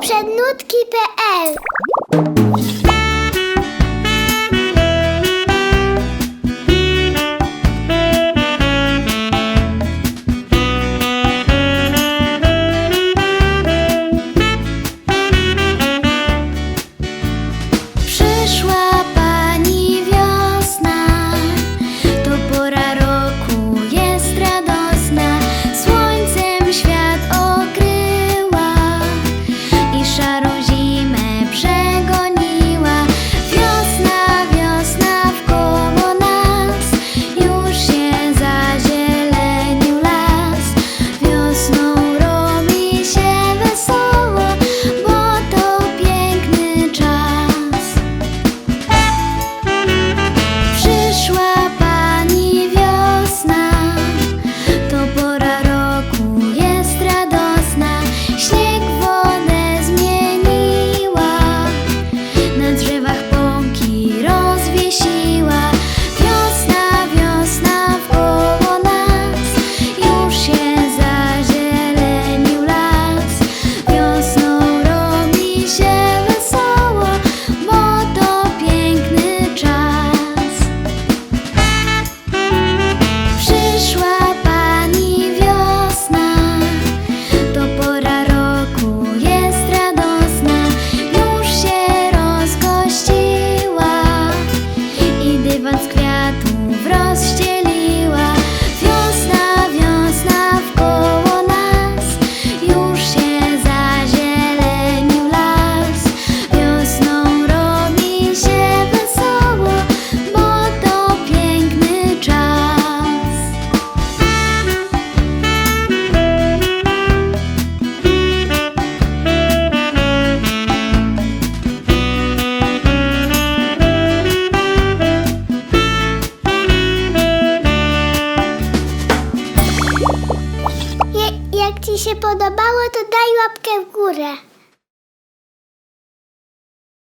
Przednutki.pl shadows Jak Ci się podobało, to daj łapkę w górę.